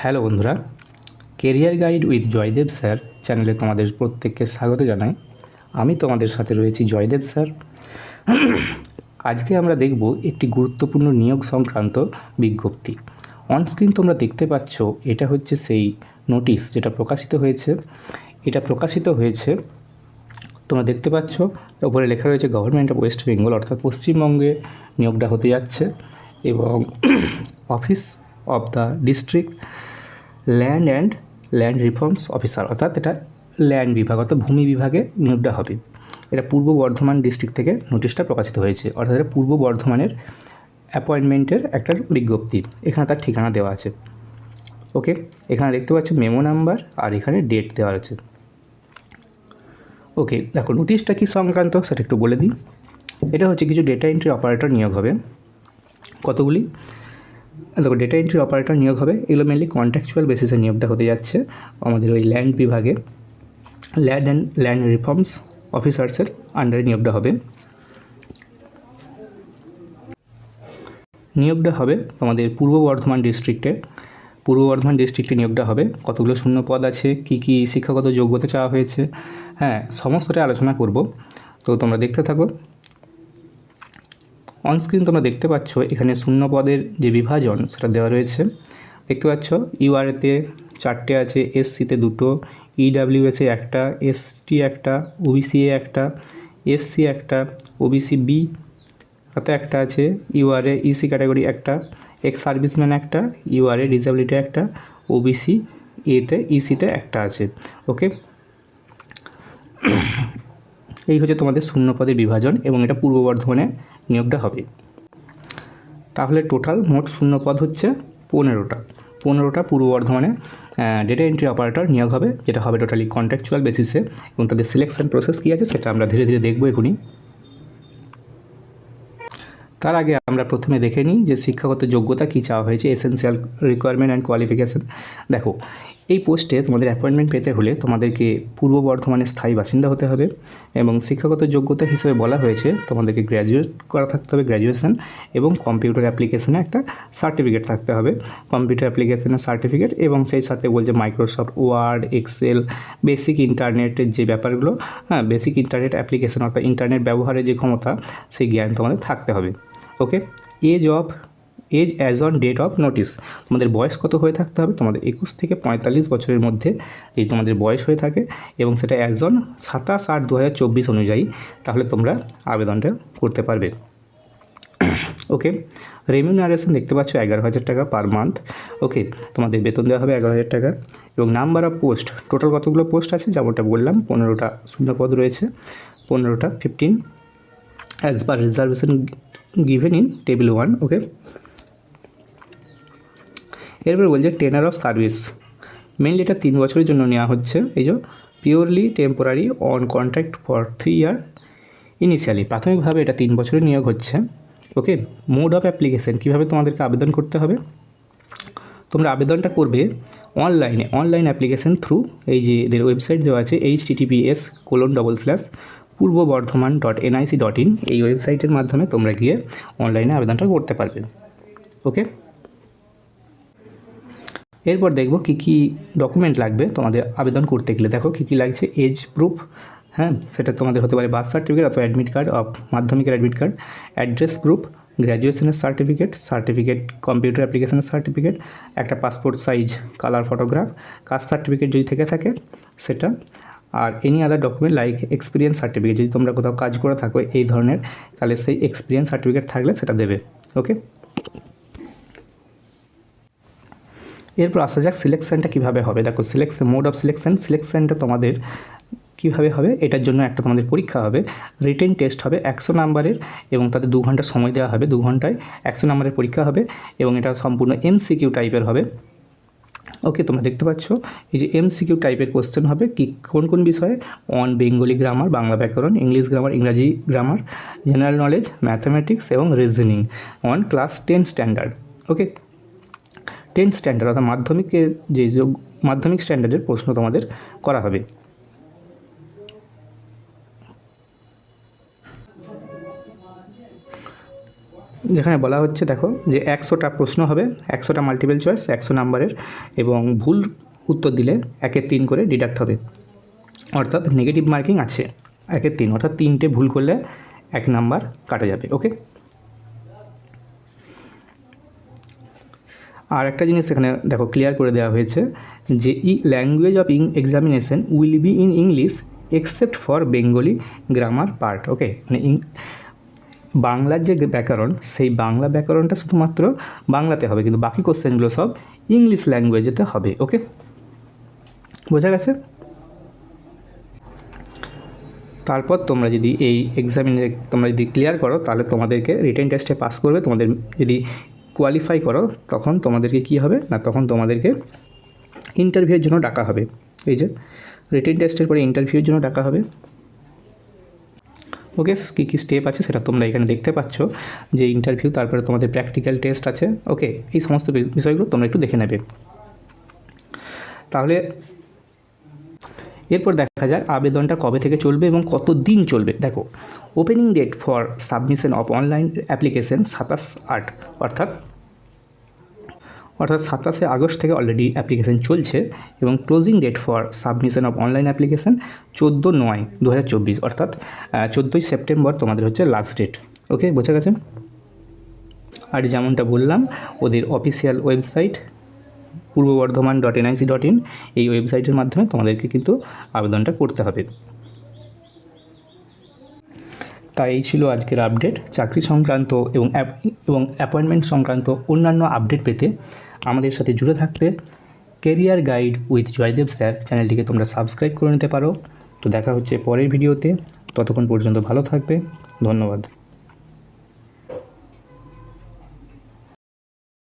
Hello বন্ধুরা career guide with Joydev sir চ্যানেলে তোমাদের প্রত্যেককে স্বাগত জানাই। আমি তোমাদের সাথে রয়েছি জয়দেব স্যার। আজকে আমরা দেখব একটি গুরুত্বপূর্ণ নিয়োগ সংক্রান্ত বিজ্ঞপ্তি। অনস্ক্রিন তোমরা দেখতে পাচ্ছ, এটা হচ্ছে সেই নোটিশ যেটা প্রকাশিত হয়েছে। এটা প্রকাশিত হয়েছে, তোমরা দেখতে পাচ্ছ, ওপরে লেখা রয়েছে গভর্নমেন্ট অফ ওয়েস্ট বেঙ্গল অর্থাৎ পশ্চিমবঙ্গে নিয়োগটা হতে যাচ্ছে এবং office of the district land and land reforms officer অর্থাৎ এটা ল্যান্ড বিভাগ, অর্থাৎ ভূমি বিভাগে নিয়োগটা হবে। এটা পূর্ব বর্ধমান ডিস্ট্রিক্ট থেকে নোটিশটা প্রকাশিত হয়েছে। অর্থাৎ এটা পূর্ব বর্ধমানের অ্যাপয়েন্টমেন্টের একটা বিজ্ঞপ্তি। এখানে তার ঠিকানা দেওয়া আছে। ওকে? এখানে দেখতে পাচ্ছ মেমো নাম্বার আর এখানে ডেট দেওয়া আছে। ওকে, দেখো নোটিশটা কী সংক্রান্ত সেটা একটু বলে দিই। এটা হচ্ছে কিছু ডেটা এন্ট্রি অপারেটর নিয়োগ হবে। কতগুলি? দেখো ডেটা এন্ট্রি অপারেটর নিয়োগ হবে। এগুলো মেনলি কন্ট্রাকচুয়াল বেসিসে নিয়োগটা হতে যাচ্ছে আমাদের ওই ল্যান্ড বিভাগে। ল্যান্ড অ্যান্ড ল্যান্ড রিফর্মস অফিসার্সের আন্ডারে নিয়োগটা হবে। নিয়োগটা হবে তোমাদের পূর্ব বর্ধমান ডিস্ট্রিক্টে পূর্ব বর্ধমান ডিস্ট্রিক্টে নিয়োগটা হবে। কতগুলো শূন্য পদ আছে? কী কী শিক্ষাগত যোগ্যতা চাওয়া হয়েছে? হ্যাঁ সমস্তটাই আলোচনা করব। তো তোমরা দেখতে থাকো। অনস্ক্রিন তোমরা দেখতে পাচ্ছ, এখানে শূন্য পদের যে বিভাজন, সেটা দেওয়া রয়েছে। দেখতে পাচ্ছ ইউআরএতে চারটে আছে এসসিতে দুটো ইডাব্লিউএসে একটা এসটি একটা ওবিসি এ একটা এসসি একটা ওবিসি বি তাতে একটা আছে ইউআরএ ইসি ক্যাটাগরি একটা এক্স সার্ভিসম্যান একটা ইউআরএ ডিসেবিলিটি একটা ওবিসি এতে ইসিতে একটা আছে ওকে এই হচ্ছে তোমাদের শূন্য পদের বিভাজন এবং এটা পূর্ব বর্ধমানে নিয়োগটা হবে। তাহলে টোটাল মোট শূন্য পদ হচ্ছে পনেরোটা। পনেরোটা পূর্ব বর্ধমানে ডেটা এন্ট্রি অপারেটর নিয়োগ হবে, যেটা হবে টোটালি কন্ট্রাকচুয়াল বেসিসে এবং তাদের সিলেকশন প্রসেস কী আছে সেটা আমরা ধীরে ধীরে দেখব এখনই। তার আগে আমরা প্রথমে দেখে নিই যে শিক্ষাগত যোগ্যতা কী চাওয়া হয়েছে এসেন্সিয়াল রিকোয়ারমেন্ট অ্যান্ড কোয়ালিফিকেশান দেখো এই পোস্টে তোমাদের অ্যাপয়েন্টমেন্ট পেতে হলে তোমাদেরকে পূর্ব বর্ধমানের স্থায়ী বাসিন্দা হতে হবে এবং শিক্ষাগত যোগ্যতা হিসেবে বলা হয়েছে তোমাদেরকে গ্র্যাজুয়েট করা থাকতে হবে গ্র্যাজুয়েশন এবং কম্পিউটার অ্যাপ্লিকেশানে একটা সার্টিফিকেট থাকতে হবে। কম্পিউটার অ্যাপ্লিকেশনের সার্টিফিকেট এবং সেই সাথে বলছে মাইক্রোসফট ওয়ার্ড এক্সেল বেসিক ইন্টারনেটের যে ব্যাপারগুলো হ্যাঁ বেসিক ইন্টারনেট অ্যাপ্লিকেশান অর্থাৎ ইন্টারনেট ব্যবহারের যে ক্ষমতা, সেই জ্ঞান তোমাদের থাকতে হবে। Okay age of age as on date of notice তোমাদের বয়স কত হয়ে থাকতে হবে? তোমাদের একুশ থেকে পঁয়তাল্লিশ বছরের মধ্যে যদি তোমাদের বয়স হয়ে থাকে এবং সেটা অ্যাজ অন সাতাশ আট দু হাজার চব্বিশ অনুযায়ী, তাহলে তোমরা আবেদনটা করতে পারবে। ওকে রেমিউনারেশন দেখতে পাচ্ছ এগারো হাজার টাকা পার মান্থ ওকে তোমাদের বেতন দেওয়া হবে এগারো হাজার টাকা। এবং নাম্বার অফ পোস্ট টোটাল কতগুলো পোস্ট আছে? যেমনটা বললাম, পনেরোটা শূন্যপদ রয়েছে। পনেরোটা fifteen as per reservation given in table one okay এরপরে বলছে টেনার অফ সার্ভিস মেনলি এটা তিন বছরের জন্য নেওয়া হচ্ছে। এই যে purely temporary on contract for three year initially প্রাথমিকভাবে এটা তিন বছরের নিয়োগ হচ্ছে। ওকে মোড অফ অ্যাপ্লিকেশন কীভাবে তোমাদেরকে আবেদন করতে হবে? তোমরা আবেদনটা করবে অনলাইনে অনলাইন অ্যাপ্লিকেশন থ্রু এই যে এদের ওয়েবসাইট দেওয়া আছে H TTPS colon double slash Purba Bardhaman dot NIC dot in এই ওয়েবসাইটের মাধ্যমে তোমরা গিয়ে অনলাইনে আবেদনটা করতে পারবে। ওকে? এরপর দেখব কী কী ডকুমেন্ট লাগবে তোমাদের আবেদন করতে গেলে। দেখো কী কী লাগছে? এজ প্রুফ হ্যাঁ? সেটা তোমাদের হতে পারে বার্থ সার্টিফিকেট অথবা অ্যাডমিট কার্ড অফ মাধ্যমিকের অ্যাডমিট কার্ড অ্যাড্রেস প্রুফ গ্র্যাজুয়েশনের সার্টিফিকেট সার্টিফিকেট কম্পিউটার অ্যাপ্লিকেশনের সার্টিফিকেট একটা passport size colour photograph caste certificate যদি থেকে থাকে সেটা, আর any other document like experience certificate যদি তোমরা কোথাও কাজ করে থাকো এই ধরনের, তাহলে সেই এক্সপিরিয়েন্স সার্টিফিকেট থাকলে সেটা দেবে ওকে এরপর আসা যাক সিলেকশানটা কীভাবে হবে। দেখো সিলেকশন মোড অফ সিলেকশান সিলেকশানটা তোমাদের কীভাবে হবে, এটার জন্য একটা তোমাদের পরীক্ষা হবে। রিটেন টেস্ট হবে একশো নাম্বারের এবং তাদের দু ঘণ্টা সময় দেওয়া হবে, দু ঘন্টায় একশো নাম্বারের পরীক্ষা হবে এবং এটা সম্পূর্ণ এমসিকিউ টাইপের হবে। ওকে তোমরা দেখতে পাচ্ছ, এই যে এমসিকিউ টাইপের কোশ্চেন হবে কি, কোন কোন বিষয়ে? অন বেঙ্গলি গ্রামার বাংলা ব্যাকরণ ইংলিশ গ্রামার ইংরাজি গ্রামার জেনারেল নলেজ ম্যাথামেটিক্স এবং reasoning on class ten standard okay ten standard অর্থাৎ মাধ্যমিকের যে যোগ, মাধ্যমিক স্ট্যান্ডার্ডের প্রশ্ন তোমাদের করা হবে। যেখানে বলা হচ্ছে, দেখো, যে একশোটা প্রশ্ন হবে, একশোটা মাল্টিপল চয়েস একশো নাম্বারের, এবং ভুল উত্তর দিলে একের তিন করে ডিডাক্ট হবে। অর্থাৎ নেগেটিভ মার্কিং আছে একের তিন, অর্থাৎ তিনটে ভুল করলে এক নাম্বার কাটা যাবে ওকে আর একটা জিনিস এখানে দেখো ক্লিয়ার করে দেওয়া হয়েছে যে ই ল্যাঙ্গুয়েজ অফ ইং examination will be in English except for Bengali grammar part okay মানে বাংলার যে ব্যাকরণ, সেই বাংলা ব্যাকরণটা শুধুমাত্র বাংলাতে হবে, কিন্তু বাকি কোশ্চেনগুলো সব ইংলিশ ল্যাঙ্গুয়েজেতে হবে ওকে বোঝা গেছে? তারপর তোমরা যদি এই এক্সামিনে তোমরা যদি ক্লিয়ার করো, তাহলে তোমাদেরকে রিটেন টেস্টে পাস করবে, তোমাদের যদি কোয়ালিফাই করো, তখন তোমাদেরকে কী হবে? না, তখন তোমাদেরকে ইন্টারভিউয়ের জন্য ডাকা হবে। এই যে রিটেন টেস্টের পরে ইন্টারভিউয়ের জন্য ডাকা হবে। ওকে কী কী স্টেপ আছে সেটা তোমরা এখানে দেখতে পাচ্ছ, যে ইন্টারভিউ তারপরে তোমাদের প্র্যাকটিক্যাল টেস্ট আছে। ওকে এই সমস্ত বিষয়গুলো তোমরা একটু দেখে নেবে। তাহলে এরপর দেখা যায় আবেদনটা কবে থেকে চলবে এবং কত দিন চলবে। দেখো opening date for submission of online application সাতাশ আট, অর্থাৎ অর্থাৎ সাতাশে আগস্ট থেকে অলরেডি অ্যাপ্লিকেশন চলছে এবং closing date for submission of online application চোদ্দ নয় দু অর্থাৎ চোদ্দোই সেপ্টেম্বর তোমাদের হচ্ছে লাস্ট ডেট ওকে বোঝা গেছে? আর যেমনটা বললাম, ওদের official website Purba Bardhaman dot NIC dot in এই ওয়েবসাইটের মাধ্যমে তোমাদেরকে কিন্তু আবেদনটা করতে হবে। তাই এই ছিল আজকের আপডেট চাকরি সংক্রান্ত এবং এবং অ্যাপয়েন্টমেন্ট সংক্রান্ত অন্যান্য আপডেট পেতে আমাদের সাথে জুড়ে থাকতে career guide with Joydev sir. চ্যানেলটিকে তোমরা সাবস্ক্রাইব করে নিতে পারো। তো দেখা হচ্ছে পরের ভিডিওতে ততক্ষণ পর্যন্ত ভালো থাকবে। ধন্যবাদ।